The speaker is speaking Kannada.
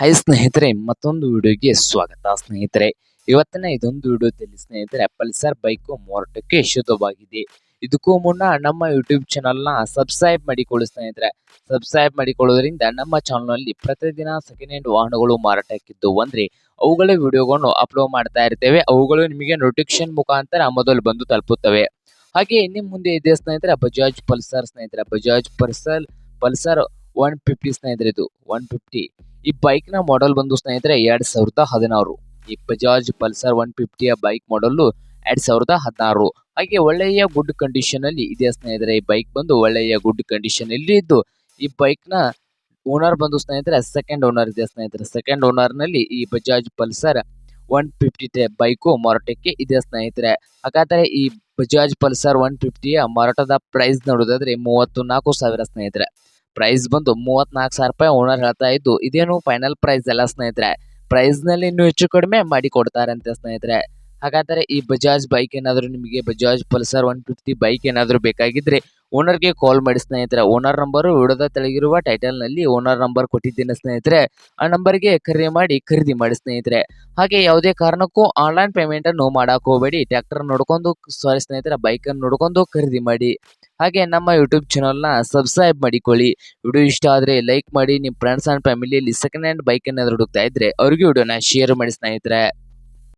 ಹಾಯ್ ಸ್ನೇಹಿತರೆ, ಮತ್ತೊಂದು ವಿಡಿಯೋಗೆ ಸ್ವಾಗತ. ಸ್ನೇಹಿತರೆ, ಇವತ್ತಿನ ಇದೊಂದು ವಿಡಿಯೋದಲ್ಲಿ ಸ್ನೇಹಿತರೆ ಪಲ್ಸರ್ ಬೈಕು ಮಾರಾಟಕ್ಕೆ ಶುದ್ಧವಾಗಿದೆ. ಇದಕ್ಕೂ ಮುನ್ನ ನಮ್ಮ ಯೂಟ್ಯೂಬ್ ಚಾನಲ್ನ ಸಬ್ಸ್ಕ್ರೈಬ್ ಮಾಡಿಕೊಳ್ಳಿ ಸ್ನೇಹಿತರೆ. ಸಬ್ಸ್ಕ್ರೈಬ್ ಮಾಡಿಕೊಳ್ಳೋದ್ರಿಂದ ನಮ್ಮ ಚಾನಲ್ನಲ್ಲಿ ಪ್ರತಿದಿನ ಸೆಕೆಂಡ್ ಹ್ಯಾಂಡ್ ವಾಹನಗಳು ಮಾರಾಟಕ್ಕಿದ್ದು ಅಂದರೆ, ಅವುಗಳ ವಿಡಿಯೋಗಳನ್ನು ಅಪ್ಲೋಡ್ ಮಾಡ್ತಾ ಇರ್ತೇವೆ. ಅವುಗಳು ನಿಮಗೆ ನೋಟಿಫಿಕೇಶನ್ ಮುಖಾಂತರ ಮೊದಲು ಬಂದು ತಲುಪುತ್ತವೆ. ಹಾಗೆ ನಿಮ್ಮ ಮುಂದೆ ಇದೆ ಸ್ನೇಹಿತರೆ ಬಜಾಜ್ ಪಲ್ಸರ್ ಸ್ನೇಹಿತರೆ. Bajaj Pulsar Pulsar one fifty ಸ್ನೇಹಿತರೆ ಇದು. ಒನ್ ಫಿಫ್ಟಿ ಈ ಬೈಕ್ನ ಮಾಡೆಲ್ ಬಂದು ಸ್ನೇಹಿತರೆ ಎರಡ್ ಸಾವಿರದ ಹದಿನಾರು. ಈ ಬಜಾಜ್ ಪಲ್ಸರ್ ಒನ್ ಫಿಫ್ಟಿಯ ಬೈಕ್ ಮಾಡೆಲ್ ಎರಡ್ ಸಾವಿರದ ಹದಿನಾರು. ಹಾಗೆ ಒಳ್ಳೆಯ ಗುಡ್ ಕಂಡೀಷನ್ ಅಲ್ಲಿ ಇದೆ ಸ್ನೇಹಿತರೆ, ಈ ಬೈಕ್ ಬಂದು ಒಳ್ಳೆಯ ಗುಡ್ ಕಂಡೀಷನ್ ಅಲ್ಲಿ ಇದ್ದು, ಈ ಬೈಕ್ನ ಓನರ್ ಬಂದು ಸ್ನೇಹಿತರೆ ಸೆಕೆಂಡ್ ಓನರ್ ಇದೆ ಸ್ನೇಹಿತರೆ. ಸೆಕೆಂಡ್ ಓನರ್ನಲ್ಲಿ ಈ Bajaj Pulsar one fifty bike ಮಾರಾಟಕ್ಕೆ ಇದೆ ಸ್ನೇಹಿತರೆ. ಹಾಗಾದರೆ ಈ ಬಜಾಜ್ ಪಲ್ಸರ್ ಒನ್ ಫಿಫ್ಟಿಯ ಮಾರಾಟದ ಪ್ರೈಸ್ ನೋಡೋದಾದ್ರೆ ಮೂವತ್ತು ನಾಲ್ಕು ಸಾವಿರ ಸ್ನೇಹಿತರೆ. ಪ್ರೈಸ್ ಬಂದು ಮೂವತ್ನಾಲ್ಕು ಸಾವಿರ ರೂಪಾಯಿ ಓನರ್ ಹೇಳ್ತಾ ಇದ್ದು, ಇದೇನು ಫೈನಲ್ ಪ್ರೈಸ್ ಎಲ್ಲ ಸ್ನೇಹಿತರೆ. ಪ್ರೈಸ್ನಲ್ಲಿ ಇನ್ನೂ ಹೆಚ್ಚು ಕಡಿಮೆ ಮಾಡಿ ಕೊಡ್ತಾರಂತೆ ಸ್ನೇಹಿತರೆ. ಹಾಗಾದರೆ ಈ ಬಜಾಜ್ ಬೈಕ್ ಏನಾದರೂ ನಿಮಗೆ Bajaj Pulsar one fifty bike ಏನಾದರೂ ಬೇಕಾಗಿದ್ರೆ ಓನರ್ಗೆ ಕಾಲ್ ಮಾಡಿ ಸ್ನೇಹಿತರೆ. ಓನರ್ ನಂಬರ್ ವಿಡದ ತೆಳಗಿರುವ ಟೈಟಲ್ನಲ್ಲಿ ಓನರ್ ನಂಬರ್ ಕೊಟ್ಟಿದ್ದೀನಿ ಸ್ನೇಹಿತರೆ. ಆ ನಂಬರ್ಗೆ ಕರೆ ಮಾಡಿ ಖರೀದಿ ಮಾಡಿ ಸ್ನೇಹಿತರೆ. ಹಾಗೆ ಯಾವುದೇ ಕಾರಣಕ್ಕೂ ಆನ್ಲೈನ್ ಪೇಮೆಂಟ್ ಅನ್ನು ಮಾಡಾಕೋಬೇಡಿ ಹೋಗಬೇಡಿ. ಟ್ರ್ಯಾಕ್ಟರ್ ನೋಡ್ಕೊಂಡು ಸಾರಿ ಸ್ನೇಹಿತರೆ ಬೈಕನ್ನು ನೋಡ್ಕೊಂಡು ಖರೀದಿ ಮಾಡಿ. ಹಾಗೆ ನಮ್ಮ ಯೂಟ್ಯೂಬ್ ಚಾನಲ್ನ ಸಬ್ಸ್ಕ್ರೈಬ್ ಮಾಡಿಕೊಳ್ಳಿ. ವಿಡಿಯೋ ಇಷ್ಟ ಆದರೆ ಲೈಕ್ ಮಾಡಿ ನಿಮ್ಮ ಫ್ರೆಂಡ್ಸ್ ಆ್ಯಂಡ್ ಫ್ಯಾಮಿಲಿಯಲ್ಲಿ ಸೆಕೆಂಡ್ ಹ್ಯಾಂಡ್ ಬೈಕ್ ಏನಾದರೂ ಹುಡುಕ್ತಾ ಇದ್ರೆ ಅವ್ರಿಗೂ ವಿಡಿಯೋನ ಶೇರ್ ಮಾಡಿ ಸ್ನೇಹಿತರೆ.